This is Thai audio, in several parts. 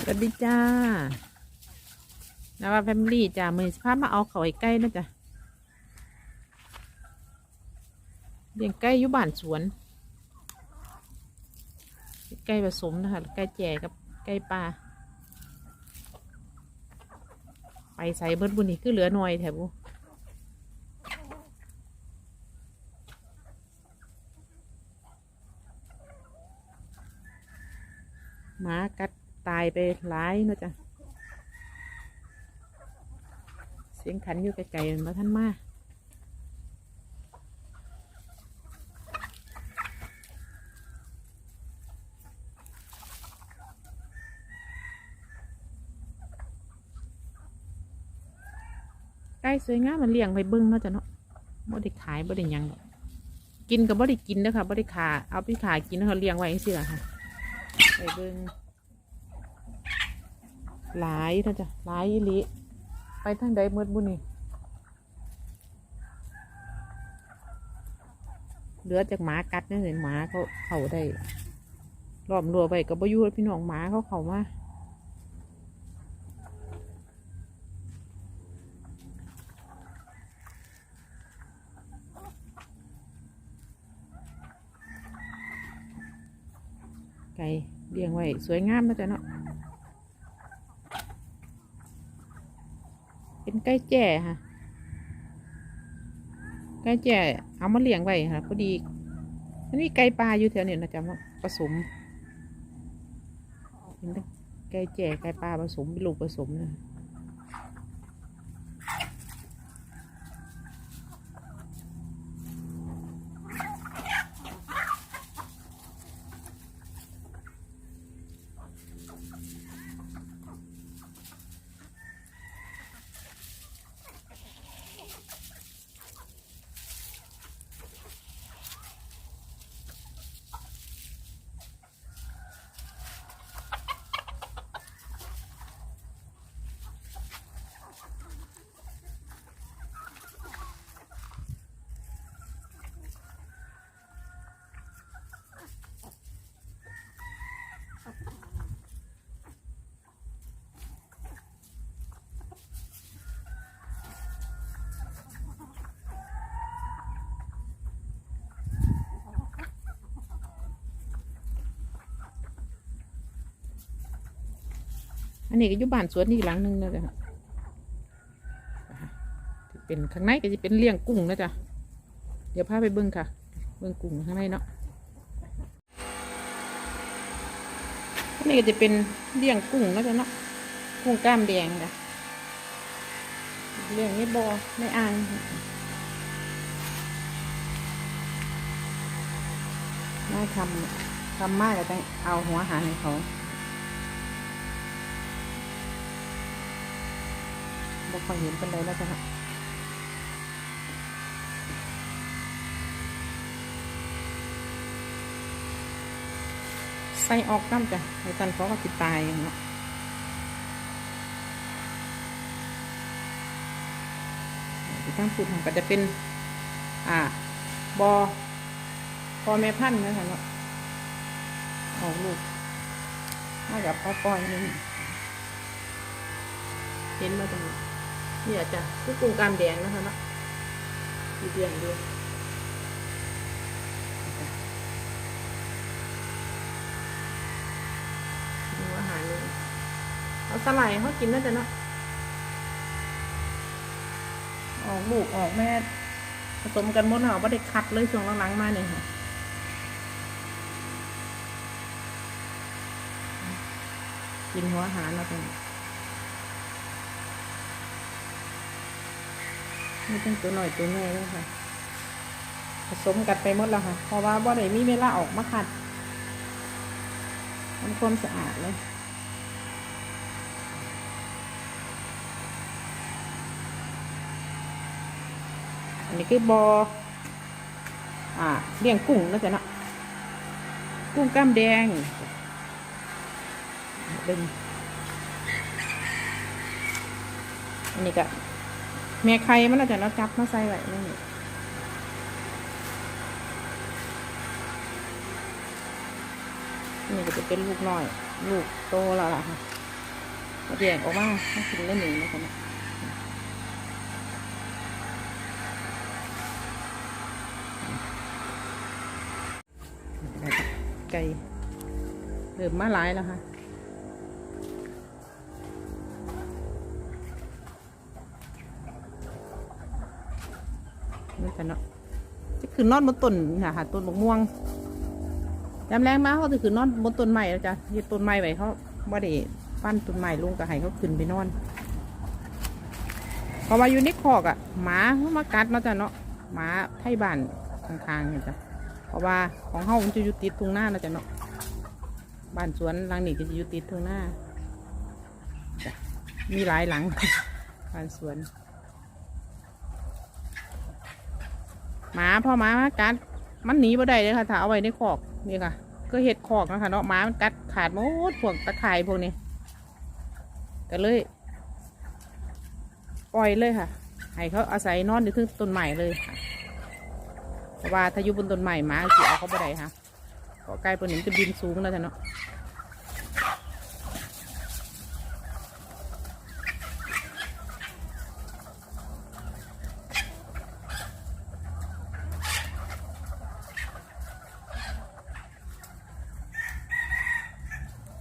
สวัสดีจ้านาว่าแฟมลี่จ้ามือสภาพมาเอาเขาไอ้ใกล้นะจ้ะเลี้ยงไก่อยู่บ้านสวนไก่ผสมนะคะไก่แจ่กับไก่ปลาไปใส่เบิดบุญนี่คือเหลือหน่อยแถวบุหมากัด ตายไปหลายเนาะจ้ะเสียงขันอยู่ไกลๆมาท่านมาไก่สวยงามมันเลี้ยงไปเบิ้งเนาะจ้ะเนาะบ่ได้ขายบ่ได้ยัง กินกับบ่ได้กินเด้อค่ะบ่ได้ขาเอาไปขากินเนาะคะเลี้ยงไว้จังซี่ล่ะค่ะไปเบิ้ง หลายนะจ๊ะหลายอีหลิไปทางใดเมื่อบุนี่เหลือจากหมากัดนี่เห็นหมาเขาเขาได้ล้อมรัวไปกับบอยูพี่น้องหมาเขาเขามาไก่เลี้ยงไว้ สวยงามนะจ๊ะเนาะ เป็นไก่แจ่ค่ะไก่แจ่เอามาเลี้ยงไว้ค่ะพอดีอันนี้ไก่ปลาอยู่แถวนี้นะจ๊ะมาผสมเห็นไก่แจ่ไก่ปลาผสมเป็นลูกผสมนะอั นนี้ก็อยู่บ้านสวนอีกหลังหนึงนะจ๊ะเป็นข้างในก็จะเป็นเลี้ยงกุ้งนะจ๊ะเดี๋ยวพาไปเบิ้งค่ะ เบิ้งกุ้งข้างในเนาะอันนี้ก็จะเป็นเลี้ยงกุ้งนะจ๊ะเนาะกุ้งกล้ามแดงจ้ะเลี้ยงในบ่อในอ่างน่าทำทำมากก็ต้องเอาหัวหาให้เขา บ่ค่อยเห็นเป็นไรแล้วจ้ะใส่ออกน้ำจ้ะไอ้ตันเขาก็ติดตายอย่างเนาะที่ตั้งพูดของก็จะเป็น อ่า บอพอแม่พันธุ์นะคะเนาะออกลูกมากับพ่อปอยนี่เห็นมาตรงนี้ เนี่ยจ้ะคือกรุงกามแดงนะคะเนาะดีเดียงดูอาหารเลยเอาสไลด์เขากินน่าจะเนาะออกลูกออกแม่ผสมกันหมดเหรอว่าได้คัดเลยช่วงหลังๆมาเนี่ยค่ะกินหัวอาหารแล้วกัน ม่ต้งตัวหน่อยตัวแม่เลยค่ะ ผสมกันไปหมดแล้วค่ะ เพราะว่าบ่ได้มีเวลาออกมาขัดทำความสะอาดเลยอันนี้คือบออ่าเลี้ยงกุ้งนะจ๊ะเนาะกุ้งกล้ามแดงเป็นอันนี้ก็ แม่ไข่มันน่าจะเราจับมาใส่ไว้นี่นี่ก็จะเป็นลูกน้อย ลูกโตแล้วล่ะค่ะก็แยกออกมาให้กินละหนึ่งนะคะนะค่ะไก่เริ่มมาหลายแล้วค่ะ นี่กันเนาะจะคือนอนบนต้นนี่ค่ะหาต้นบกม่วงยามแรงมาเขาจะคือนอนบนต้นใหม่แล้วจ้ะเฮ็ดต้นใหม่ไว้เขาบ่ได้ปั้นต้นใหม่ลงก็ให้เขาขึ้นไปนอนเพราะว่าอยู่ในคอกอะหมาเขามากัดเนาะจ้ะเนาะหมาไทยบ้านข้างๆเนี่ยจ้ะเพราะว่าของเขามันจะอยู่ติดทุ่งหน้าเนาะจ้ะเนาะบ้านสวนหลังนี้ก็จะอยู่ติดทุ่งหน้าจะมีหลายหลังบ้านสวน หมาพอหมามากัด มันหนีบ่ได้เลยค่ะถ้าเอาไว้ในคอกนี่ค่ะ ก็เห็ดคอกนะคะเนาะหมามันกัดขาดหมดพวกตะข่ายพวกนี้ก็เลย ปล่อยเลยค่ะ ให้เขาอาศัยนอนอยู่ที่ต้นใหม่เลยค่ะเพราะว่าถ้าอยู่บนต้นใหม่หมาสิเอาเขาบ่ได้ค่ะเพราะไกลปนนี้จะบินสูงแล้วจ้ะเนาะ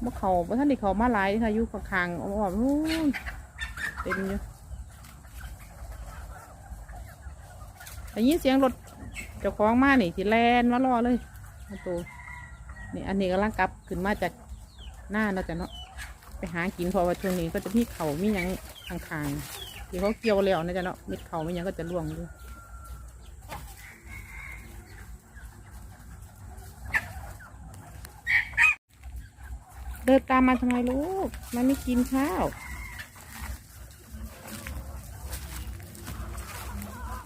เมื่อเขาเมื่อท่านที่เขามาหลายค่ะอยู่ข้างๆอ้อมๆนู่นเต็มอยู่ได้ยินเสียงรถเจ้าของมานี่ที่แลนมารอเลยประตูนี่อันนี้กำลังกลับขึ้นมาจากหน้าเนาะจ้ะเนาะไปหากินพราะว่าช่วงนี้ก็จะมีเขามียังข้างๆที่เขาเกี่ยวแล้วนะจ๊ะเนาะเม็ดเขามียังก็จะร่วงด้วย เดินตามมาทำไมลูก มันไม่กินข้าว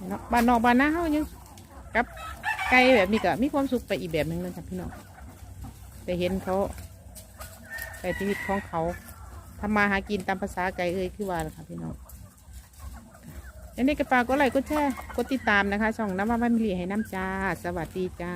เนาะบ้านนอกบ้านนาเขายังกับไก่แบบนี้ก็มีความสุขไปอีกแบบหนึ่งนะจ๊ะพี่น้องแต่เห็นเขาแต่ชีวิตของเขาทำมาหากินตามภาษาไก่เอ้ยคือว่าแหละค่ะพี่น้องอันนี้กระปาก็ไลก็แชร์กดติดตามนะคะ ช่องน้ำว่าไม่มีให้น้ำจ้า สวัสดีจ้า